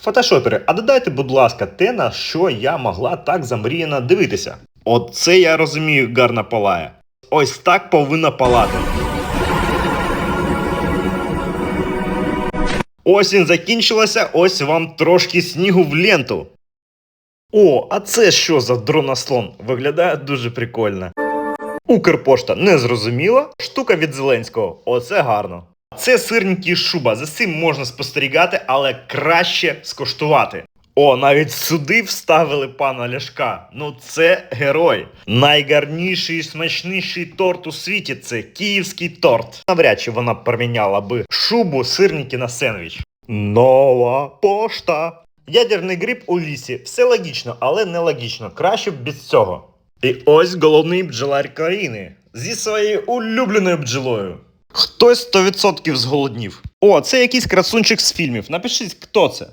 Фотошопери, а додайте, будь ласка, те, на що я могла так замріяно дивитися. Оце я розумію, гарно палає. Ось так повинна палати. Осінь закінчилася, ось вам трошки снігу в ленту. О, а це що за дронослон? Виглядає дуже прикольно. Укрпошта не зрозуміла. Штука від Зеленського. Оце гарно. Це сирники шуба. За цим можна спостерігати, але краще скоштувати. О, навіть сюди вставили пана Ляшка. Ну це герой. Найгарніший і смачніший торт у світі це київський торт. Навряд чи вона проміняла би шубу, сирники на сендвіч. Нова пошта. Ядерний гриб у лісі. Все логічно, але не логічно. Краще б без цього. І ось головний бджолар країни зі своєю улюбленою бджолою. Хтось 100% зголоднів. О, це якийсь красунчик з фільмів. Напишіть, хто це.